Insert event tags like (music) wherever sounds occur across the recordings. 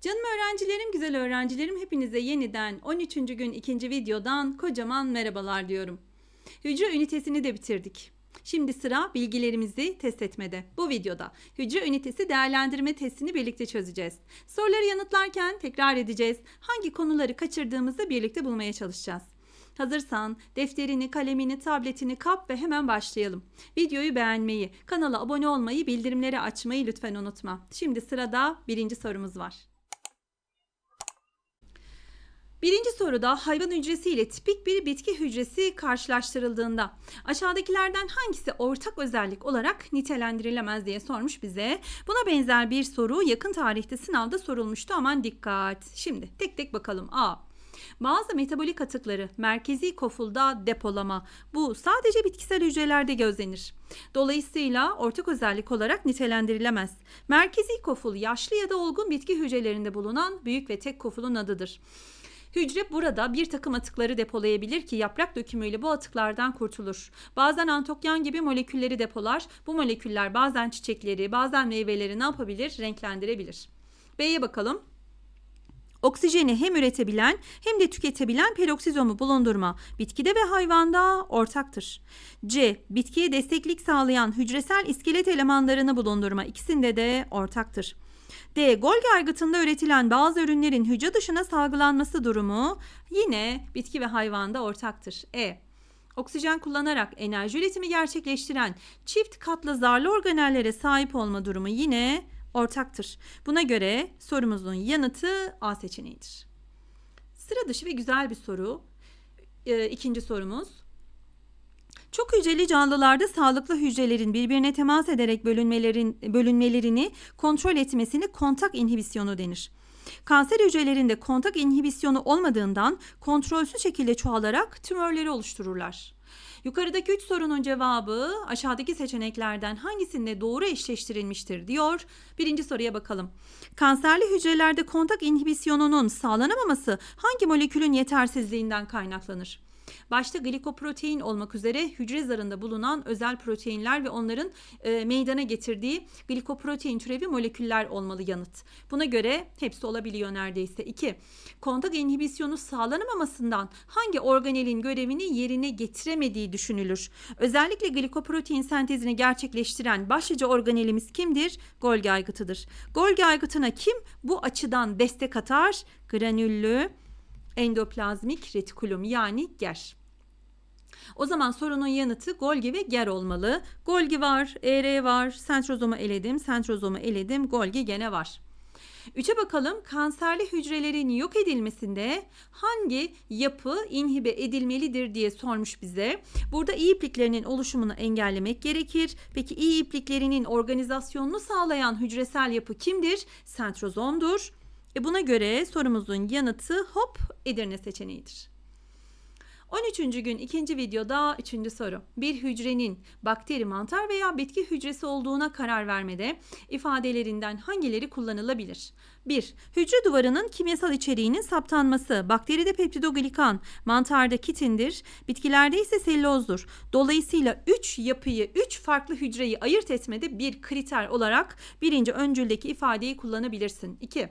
Canım öğrencilerim, güzel öğrencilerim hepinize yeniden 13. gün ikinci videodan kocaman merhabalar diyorum. Hücre ünitesini de bitirdik. Şimdi sıra bilgilerimizi test etmede. Bu videoda hücre ünitesi değerlendirme testini birlikte çözeceğiz. Soruları yanıtlarken tekrar edeceğiz. Hangi konuları kaçırdığımızı birlikte bulmaya çalışacağız. Hazırsan defterini, kalemini, tabletini kap ve hemen başlayalım. Videoyu beğenmeyi, kanala abone olmayı, bildirimleri açmayı lütfen unutma. Şimdi sırada birinci sorumuz var. Birinci soruda hayvan hücresi ile tipik bir bitki hücresi karşılaştırıldığında aşağıdakilerden hangisi ortak özellik olarak nitelendirilemez diye sormuş bize. Buna benzer bir soru yakın tarihte sınavda sorulmuştu aman dikkat. Şimdi tek tek bakalım. A. Bazı metabolik atıkları merkezi kofulda depolama. Bu sadece bitkisel hücrelerde gözlenir. Dolayısıyla ortak özellik olarak nitelendirilemez. Merkezi koful yaşlı ya da olgun bitki hücrelerinde bulunan büyük ve tek kofulun adıdır. Hücre burada bir takım atıkları depolayabilir ki yaprak dökümüyle bu atıklardan kurtulur. Bazen antokyan gibi molekülleri depolar. Bu moleküller bazen çiçekleri, bazen meyveleri ne yapabilir? Renklendirebilir. B'ye bakalım. Oksijeni hem üretebilen hem de tüketebilen peroksizomu bulundurma bitkide ve hayvanda ortaktır. C. Bitkiye desteklik sağlayan hücresel iskelet elemanlarını bulundurma ikisinde de ortaktır. D. Golgi aygıtında üretilen bazı ürünlerin hücre dışına salgılanması durumu yine bitki ve hayvanda ortaktır. E. Oksijen kullanarak enerji üretimi gerçekleştiren çift katlı zarlı organellere sahip olma durumu yine ortaktır. Buna göre sorumuzun yanıtı A seçeneğidir. Sıra dışı ve güzel bir soru. Ee, ikinci sorumuz. Çok hücreli canlılarda sağlıklı hücrelerin birbirine temas ederek bölünmelerin, bölünmelerini kontrol etmesini kontak inhibisyonu denir. Kanser hücrelerinde kontak inhibisyonu olmadığından kontrolsüz şekilde çoğalarak tümörleri oluştururlar. Yukarıdaki üç sorunun cevabı aşağıdaki seçeneklerden hangisinde doğru eşleştirilmiştir diyor. Birinci soruya bakalım. Kanserli hücrelerde kontak inhibisyonunun sağlanamaması hangi molekülün yetersizliğinden kaynaklanır? Başta glikoprotein olmak üzere hücre zarında bulunan özel proteinler ve onların e, meydana getirdiği glikoprotein türevi moleküller olmalı yanıt. Buna göre hepsi olabiliyor neredeyse. 2. Kontak inhibisyonu sağlanamamasından hangi organelin görevini yerine getiremediği düşünülür. Özellikle glikoprotein sentezini gerçekleştiren başlıca organelimiz kimdir? Golgi aygıtıdır. Golgi aygıtına kim bu açıdan destek atar? Granüllü endoplazmik retikulum yani GER. O zaman sorunun yanıtı Golgi ve GER olmalı. Golgi var, ER var, sentrozomu eledim, sentrozomu eledim, Golgi gene var. Üçe bakalım kanserli hücrelerin yok edilmesinde hangi yapı inhibe edilmelidir diye sormuş bize. Burada iyi ipliklerinin oluşumunu engellemek gerekir. Peki iyi ipliklerinin organizasyonunu sağlayan hücresel yapı kimdir? Sentrozomdur. E buna göre sorumuzun yanıtı hop Edirne seçeneğidir. 13. gün ikinci videoda 3. soru. Bir hücrenin bakteri, mantar veya bitki hücresi olduğuna karar vermede ifadelerinden hangileri kullanılabilir? 1. Hücre duvarının kimyasal içeriğinin saptanması. Bakteride peptidoglikan, mantarda kitindir, bitkilerde ise sellozdur. Dolayısıyla 3 yapıyı, 3 farklı hücreyi ayırt etmede bir kriter olarak birinci öncüldeki ifadeyi kullanabilirsin. 2.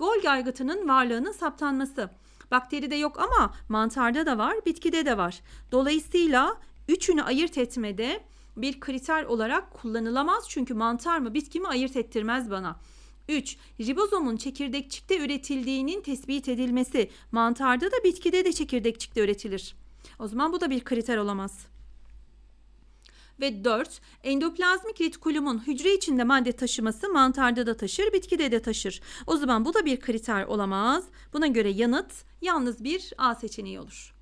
Golgi aygıtının varlığının saptanması. Bakteride yok ama mantarda da var, bitkide de var. Dolayısıyla üçünü ayırt etmede bir kriter olarak kullanılamaz çünkü mantar mı bitki mi ayırt ettirmez bana. 3. Ribozomun çekirdekçikte üretildiğinin tespit edilmesi. Mantarda da bitkide de çekirdekçikte üretilir. O zaman bu da bir kriter olamaz. Ve 4. Endoplazmik retikulumun hücre içinde madde taşıması mantarda da taşır, bitkide de taşır. O zaman bu da bir kriter olamaz. Buna göre yanıt yalnız bir A seçeneği olur.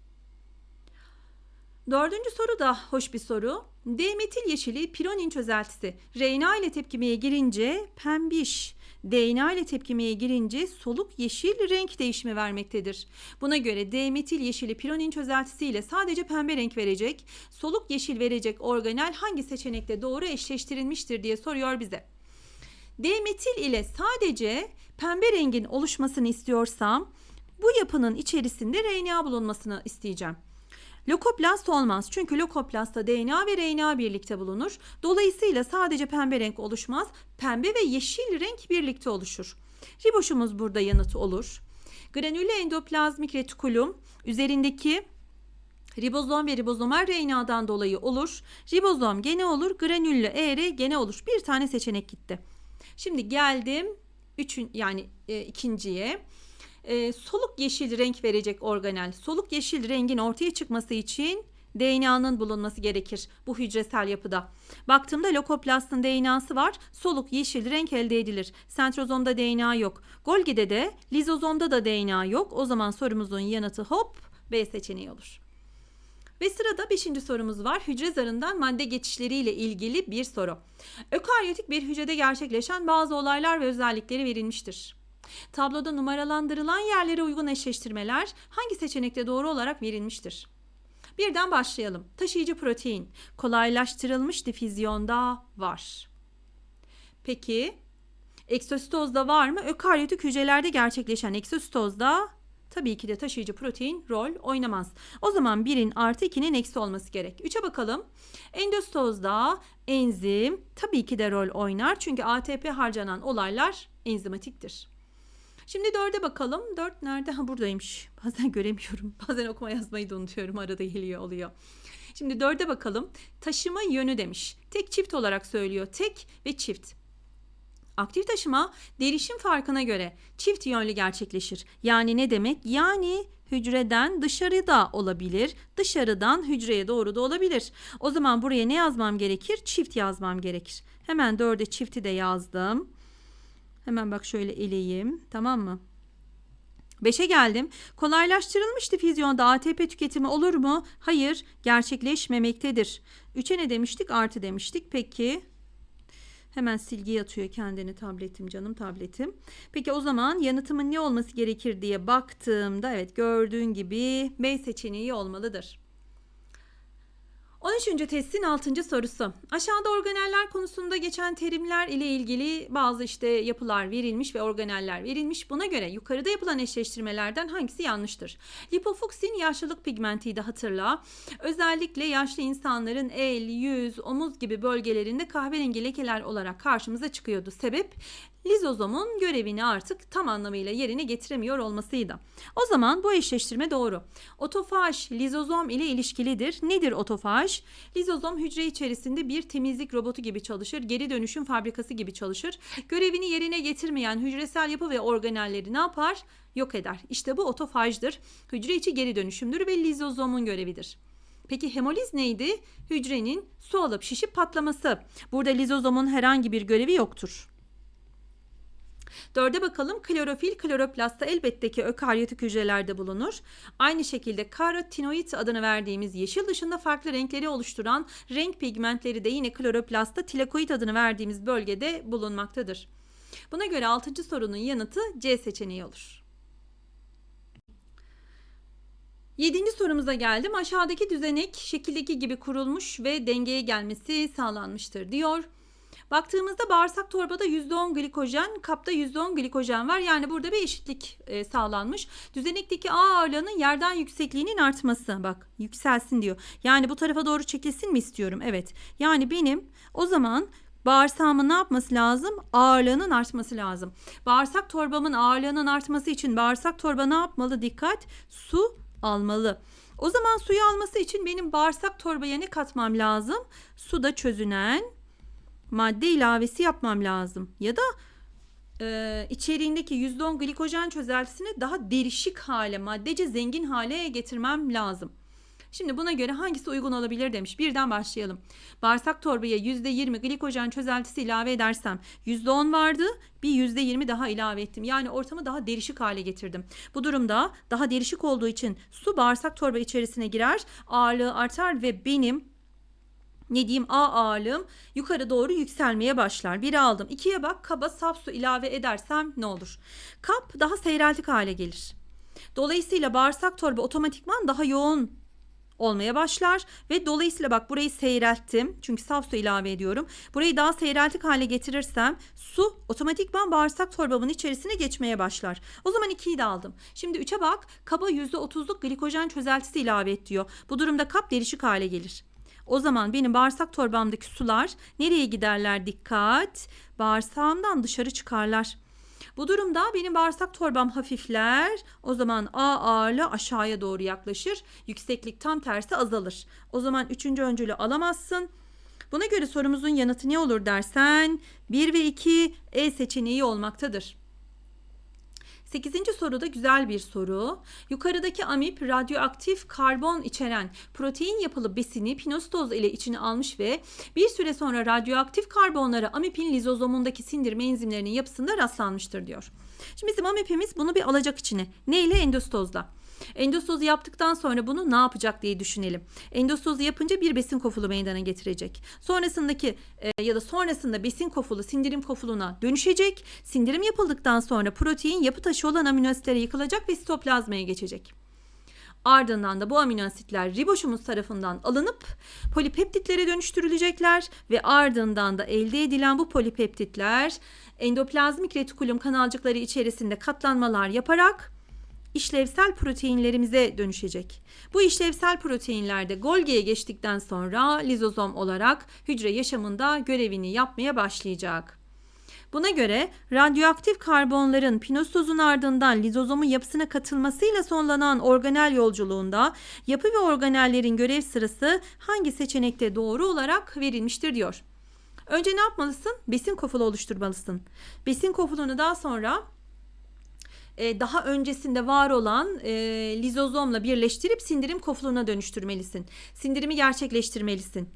Dördüncü soru da hoş bir soru. D-metil yeşili pironin çözeltisi RNA ile tepkimeye girince pembiş, DNA ile tepkimeye girince soluk yeşil renk değişimi vermektedir. Buna göre D-metil yeşili pironin çözeltisi ile sadece pembe renk verecek, soluk yeşil verecek organel hangi seçenekte doğru eşleştirilmiştir diye soruyor bize. D-metil ile sadece pembe rengin oluşmasını istiyorsam bu yapının içerisinde RNA bulunmasını isteyeceğim. Lokoplast olmaz çünkü lokoplastta DNA ve RNA birlikte bulunur. Dolayısıyla sadece pembe renk oluşmaz. Pembe ve yeşil renk birlikte oluşur. Riboşumuz burada yanıt olur. Granüllü endoplazmik retikulum üzerindeki ribozom ve ribozomal RNA'dan dolayı olur. Ribozom gene olur, granüllü ER gene olur. Bir tane seçenek gitti. Şimdi geldim üçün yani e, ikinciye. E, soluk yeşil renk verecek organel. Soluk yeşil rengin ortaya çıkması için DNA'nın bulunması gerekir bu hücresel yapıda. Baktığımda lokoplastın DNA'sı var. Soluk yeşil renk elde edilir. Sentrozomda DNA yok. Golgi'de de lizozomda da DNA yok. O zaman sorumuzun yanıtı hop B seçeneği olur. Ve sırada 5. sorumuz var. Hücre zarından madde geçişleriyle ilgili bir soru. Ökaryotik bir hücrede gerçekleşen bazı olaylar ve özellikleri verilmiştir. Tabloda numaralandırılan yerlere uygun eşleştirmeler hangi seçenekte doğru olarak verilmiştir? Birden başlayalım. Taşıyıcı protein kolaylaştırılmış difüzyonda var. Peki eksositozda var mı? Ökaryotik hücrelerde gerçekleşen eksositozda tabii ki de taşıyıcı protein rol oynamaz. O zaman 1'in artı 2'nin eksi olması gerek. 3'e bakalım. Endostozda enzim tabii ki de rol oynar. Çünkü ATP harcanan olaylar enzimatiktir. Şimdi 4'e bakalım. 4 nerede? Ha buradaymış. (laughs) Bazen göremiyorum. (laughs) Bazen okuma yazmayı da unutuyorum. Arada geliyor oluyor. Şimdi 4'e bakalım. Taşıma yönü demiş. Tek çift olarak söylüyor. Tek ve çift. Aktif taşıma derişim farkına göre çift yönlü gerçekleşir. Yani ne demek? Yani hücreden dışarıda olabilir, dışarıdan hücreye doğru da olabilir. O zaman buraya ne yazmam gerekir? Çift yazmam gerekir. Hemen 4'e çifti de yazdım. Hemen bak şöyle eleyeyim. Tamam mı? 5'e geldim. Kolaylaştırılmış difüzyonda ATP tüketimi olur mu? Hayır, gerçekleşmemektedir. 3'e ne demiştik? Artı demiştik. Peki. Hemen silgi atıyor kendini tabletim canım tabletim. Peki o zaman yanıtımın ne olması gerekir diye baktığımda evet gördüğün gibi B seçeneği olmalıdır. 13. testin 6. sorusu. Aşağıda organeller konusunda geçen terimler ile ilgili bazı işte yapılar verilmiş ve organeller verilmiş. Buna göre yukarıda yapılan eşleştirmelerden hangisi yanlıştır? Lipofuksin yaşlılık pigmentiydi hatırla. Özellikle yaşlı insanların el, yüz, omuz gibi bölgelerinde kahverengi lekeler olarak karşımıza çıkıyordu. Sebep lizozomun görevini artık tam anlamıyla yerine getiremiyor olmasıydı. O zaman bu eşleştirme doğru. Otofaj lizozom ile ilişkilidir. Nedir otofaj? Lizozom hücre içerisinde bir temizlik robotu gibi çalışır, geri dönüşüm fabrikası gibi çalışır. Görevini yerine getirmeyen hücresel yapı ve organelleri ne yapar? Yok eder. İşte bu otofajdır. Hücre içi geri dönüşümdür ve lizozomun görevidir. Peki hemoliz neydi? Hücrenin su alıp şişip patlaması. Burada lizozomun herhangi bir görevi yoktur. Dörde bakalım klorofil kloroplastta elbette ki ökaryotik hücrelerde bulunur. Aynı şekilde karotinoid adını verdiğimiz yeşil dışında farklı renkleri oluşturan renk pigmentleri de yine kloroplastta tilakoid adını verdiğimiz bölgede bulunmaktadır. Buna göre 6. sorunun yanıtı C seçeneği olur. Yedinci sorumuza geldim. Aşağıdaki düzenek şekildeki gibi kurulmuş ve dengeye gelmesi sağlanmıştır diyor. Baktığımızda bağırsak torbada %10 glikojen, kapta %10 glikojen var. Yani burada bir eşitlik e, sağlanmış. Düzenekteki A ağırlığının yerden yüksekliğinin artması. Bak yükselsin diyor. Yani bu tarafa doğru çekilsin mi istiyorum? Evet. Yani benim o zaman bağırsağımın ne yapması lazım? Ağırlığının artması lazım. Bağırsak torbamın ağırlığının artması için bağırsak torba ne yapmalı? Dikkat. Su almalı. O zaman suyu alması için benim bağırsak torbaya ne katmam lazım? Suda çözünen madde ilavesi yapmam lazım. Ya da e, içeriğindeki %10 glikojen çözeltisini daha derişik hale, maddece zengin hale getirmem lazım. Şimdi buna göre hangisi uygun olabilir demiş. Birden başlayalım. Bağırsak torbaya %20 glikojen çözeltisi ilave edersem %10 vardı. Bir %20 daha ilave ettim. Yani ortamı daha derişik hale getirdim. Bu durumda daha derişik olduğu için su bağırsak torba içerisine girer. Ağırlığı artar ve benim ne diyeyim A ağırlığım yukarı doğru yükselmeye başlar. Biri aldım. İkiye bak kaba saf su ilave edersem ne olur? Kap daha seyreltik hale gelir. Dolayısıyla bağırsak torba otomatikman daha yoğun olmaya başlar ve dolayısıyla bak burayı seyrelttim. Çünkü saf su ilave ediyorum. Burayı daha seyreltik hale getirirsem su otomatikman bağırsak torbamın içerisine geçmeye başlar. O zaman 2'yi de aldım. Şimdi 3'e bak kaba %30'luk glikojen çözeltisi ilave et diyor. Bu durumda kap derişik hale gelir. O zaman benim bağırsak torbamdaki sular nereye giderler dikkat? Bağırsağımdan dışarı çıkarlar. Bu durumda benim bağırsak torbam hafifler. O zaman A ağırlığı aşağıya doğru yaklaşır. Yükseklik tam tersi azalır. O zaman üçüncü öncülü alamazsın. Buna göre sorumuzun yanıtı ne olur dersen 1 ve 2 E seçeneği olmaktadır. 8. soruda güzel bir soru. Yukarıdaki amip radyoaktif karbon içeren protein yapılı besini pinostoz ile içine almış ve bir süre sonra radyoaktif karbonlara amipin lizozomundaki sindirme enzimlerinin yapısında rastlanmıştır diyor. Şimdi bizim amipimiz bunu bir alacak içine. Ne ile? Endostozla. Endostozu yaptıktan sonra bunu ne yapacak diye düşünelim. Endostozu yapınca bir besin kofulu meydana getirecek. Sonrasındaki e, ya da sonrasında besin kofulu sindirim kofuluna dönüşecek. Sindirim yapıldıktan sonra protein yapı taşı olan amino asitlere yıkılacak ve sitoplazmaya geçecek. Ardından da bu amino asitler riboşumuz tarafından alınıp polipeptitlere dönüştürülecekler ve ardından da elde edilen bu polipeptitler endoplazmik retikulum kanalcıkları içerisinde katlanmalar yaparak işlevsel proteinlerimize dönüşecek. Bu işlevsel proteinler de Golgi'ye geçtikten sonra lizozom olarak hücre yaşamında görevini yapmaya başlayacak. Buna göre radyoaktif karbonların pinostozun ardından lizozomun yapısına katılmasıyla sonlanan organel yolculuğunda yapı ve organellerin görev sırası hangi seçenekte doğru olarak verilmiştir diyor. Önce ne yapmalısın? Besin kofulu oluşturmalısın. Besin kofulunu daha sonra e, daha öncesinde var olan e, lizozomla birleştirip sindirim kofuluna dönüştürmelisin. Sindirimi gerçekleştirmelisin.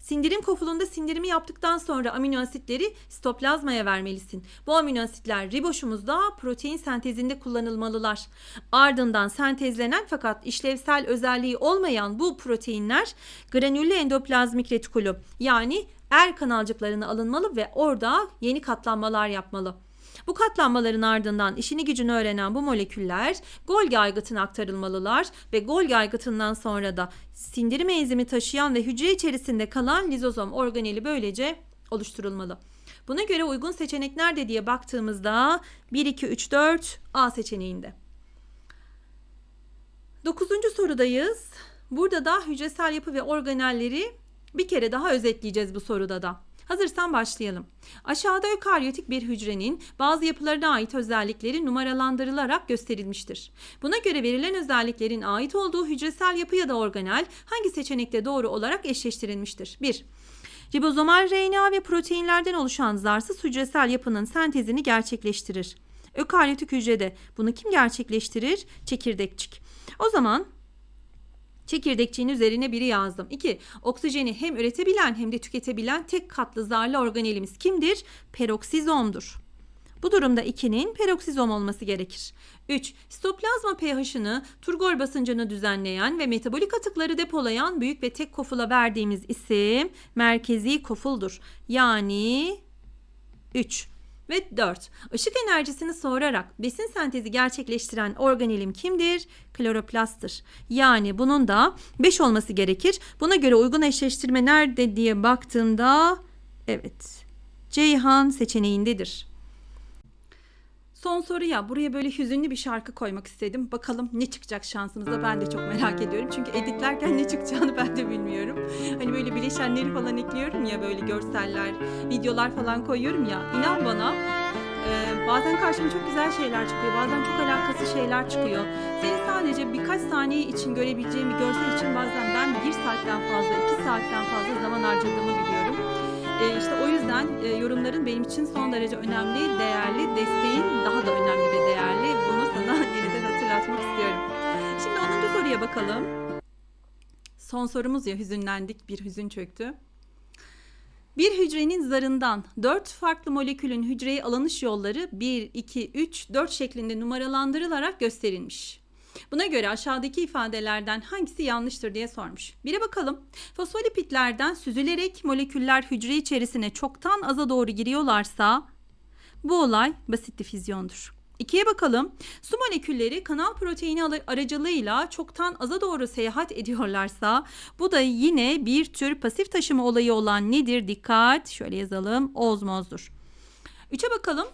Sindirim kofulunda sindirimi yaptıktan sonra amino asitleri sitoplazmaya vermelisin. Bu amino asitler riboşumuzda protein sentezinde kullanılmalılar. Ardından sentezlenen fakat işlevsel özelliği olmayan bu proteinler granüllü endoplazmik retikulum yani er kanalcıklarına alınmalı ve orada yeni katlanmalar yapmalı. Bu katlanmaların ardından işini gücünü öğrenen bu moleküller Golgi aygıtına aktarılmalılar ve Golgi aygıtından sonra da sindirim enzimi taşıyan ve hücre içerisinde kalan lizozom organeli böylece oluşturulmalı. Buna göre uygun seçenek nerede diye baktığımızda 1, 2, 3, 4 A seçeneğinde. Dokuzuncu sorudayız. Burada da hücresel yapı ve organelleri bir kere daha özetleyeceğiz bu soruda da. Hazırsan başlayalım. Aşağıda ökaryotik bir hücrenin bazı yapılarına ait özellikleri numaralandırılarak gösterilmiştir. Buna göre verilen özelliklerin ait olduğu hücresel yapı ya da organel hangi seçenekte doğru olarak eşleştirilmiştir? 1. Ribozomal RNA ve proteinlerden oluşan zarsız hücresel yapının sentezini gerçekleştirir. Ökaryotik hücrede bunu kim gerçekleştirir? Çekirdekçik. O zaman Çekirdekçiğin üzerine biri yazdım. 2. Oksijeni hem üretebilen hem de tüketebilen tek katlı zarlı organelimiz kimdir? Peroksizomdur. Bu durumda 2'nin peroksizom olması gerekir. 3. Sitoplazma pH'ını, turgor basıncını düzenleyen ve metabolik atıkları depolayan büyük ve tek kofula verdiğimiz isim merkezi kofuldur. Yani 3 ve 4. Işık enerjisini sorarak besin sentezi gerçekleştiren organelim kimdir? Kloroplasttır. Yani bunun da 5 olması gerekir. Buna göre uygun eşleştirme nerede diye baktığımda evet Ceyhan seçeneğindedir. Son soruya buraya böyle hüzünlü bir şarkı koymak istedim. Bakalım ne çıkacak şansımıza ben de çok merak ediyorum. Çünkü editlerken ne çıkacağını ben de bilmiyorum. Hani böyle bileşenleri falan ekliyorum ya böyle görseller, videolar falan koyuyorum ya. İnan bana e, bazen karşıma çok güzel şeyler çıkıyor. Bazen çok alakasız şeyler çıkıyor. Seni sadece birkaç saniye için görebileceğim bir görsel için bazen ben bir saatten fazla, iki saatten fazla zaman harcadığımı. E, işte o yüzden e, yorumların benim için son derece önemli, değerli, desteğin daha da önemli ve değerli. Bunu sana (laughs) yeniden hatırlatmak istiyorum. Şimdi 10. soruya bakalım. Son sorumuz ya hüzünlendik, bir hüzün çöktü. Bir hücrenin zarından 4 farklı molekülün hücreye alınış yolları 1, 2, 3, 4 şeklinde numaralandırılarak gösterilmiş. Buna göre aşağıdaki ifadelerden hangisi yanlıştır diye sormuş. Bire bakalım. Fosfolipitlerden süzülerek moleküller hücre içerisine çoktan aza doğru giriyorlarsa bu olay basit difüzyondur. İkiye bakalım. Su molekülleri kanal proteini aracılığıyla çoktan aza doğru seyahat ediyorlarsa bu da yine bir tür pasif taşıma olayı olan nedir? Dikkat. Şöyle yazalım. Ozmozdur. Üçe bakalım.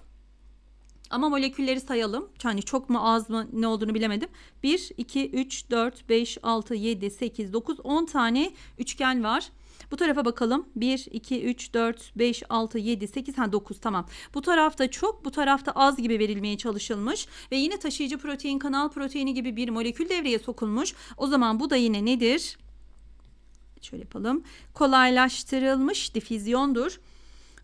Ama molekülleri sayalım. Yani çok mu az mı ne olduğunu bilemedim. 1, 2, 3, 4, 5, 6, 7, 8, 9, 10 tane üçgen var. Bu tarafa bakalım. 1, 2, 3, 4, 5, 6, 7, 8, ha 9 tamam. Bu tarafta çok, bu tarafta az gibi verilmeye çalışılmış. Ve yine taşıyıcı protein, kanal proteini gibi bir molekül devreye sokulmuş. O zaman bu da yine nedir? Şöyle yapalım. Kolaylaştırılmış difüzyondur.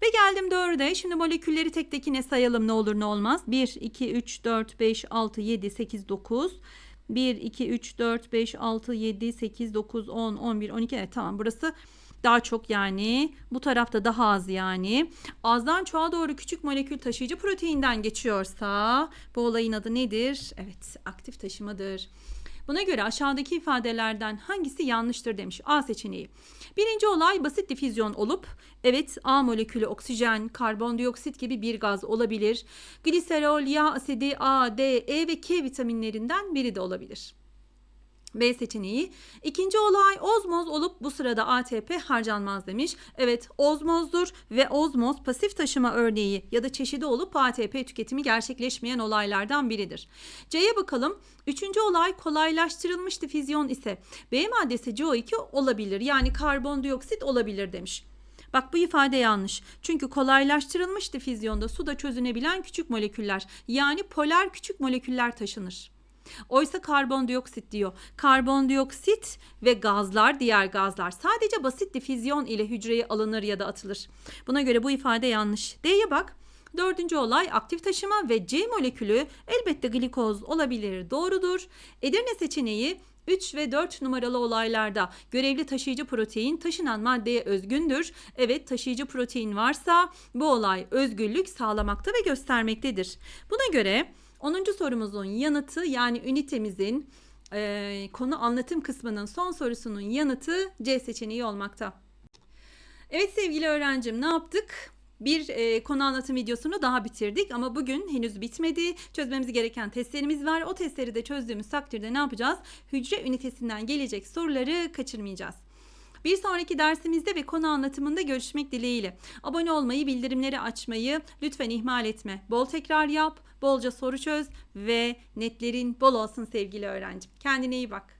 Ve geldim 4'e. Şimdi molekülleri tek tekine sayalım ne olur ne olmaz. 1, 2, 3, 4, 5, 6, 7, 8, 9. 1, 2, 3, 4, 5, 6, 7, 8, 9, 10, 11, 12. Evet tamam burası daha çok yani. Bu tarafta daha az yani. Azdan çoğa doğru küçük molekül taşıyıcı proteinden geçiyorsa bu olayın adı nedir? Evet aktif taşımadır. Buna göre aşağıdaki ifadelerden hangisi yanlıştır demiş. A seçeneği. Birinci olay basit difüzyon olup evet A molekülü oksijen, karbondioksit gibi bir gaz olabilir. Gliserol, yağ asidi, A, D, E ve K vitaminlerinden biri de olabilir. B seçeneği. İkinci olay ozmoz olup bu sırada ATP harcanmaz demiş. Evet ozmozdur ve ozmoz pasif taşıma örneği ya da çeşidi olup ATP tüketimi gerçekleşmeyen olaylardan biridir. C'ye bakalım. Üçüncü olay kolaylaştırılmış difüzyon ise B maddesi CO2 olabilir yani karbondioksit olabilir demiş. Bak bu ifade yanlış. Çünkü kolaylaştırılmış difüzyonda suda çözünebilen küçük moleküller yani polar küçük moleküller taşınır. Oysa karbondioksit diyor. Karbondioksit ve gazlar, diğer gazlar sadece basit difüzyon ile hücreye alınır ya da atılır. Buna göre bu ifade yanlış. D'ye bak. Dördüncü olay aktif taşıma ve C molekülü elbette glikoz olabilir. Doğrudur. Edirne seçeneği 3 ve 4 numaralı olaylarda görevli taşıyıcı protein taşınan maddeye özgündür. Evet taşıyıcı protein varsa bu olay özgürlük sağlamakta ve göstermektedir. Buna göre 10. sorumuzun yanıtı yani ünitemizin e, konu anlatım kısmının son sorusunun yanıtı C seçeneği olmakta. Evet sevgili öğrencim ne yaptık? Bir e, konu anlatım videosunu daha bitirdik ama bugün henüz bitmedi. Çözmemiz gereken testlerimiz var. O testleri de çözdüğümüz takdirde ne yapacağız? Hücre ünitesinden gelecek soruları kaçırmayacağız. Bir sonraki dersimizde ve konu anlatımında görüşmek dileğiyle. Abone olmayı, bildirimleri açmayı lütfen ihmal etme. Bol tekrar yap, bolca soru çöz ve netlerin bol olsun sevgili öğrencim. Kendine iyi bak.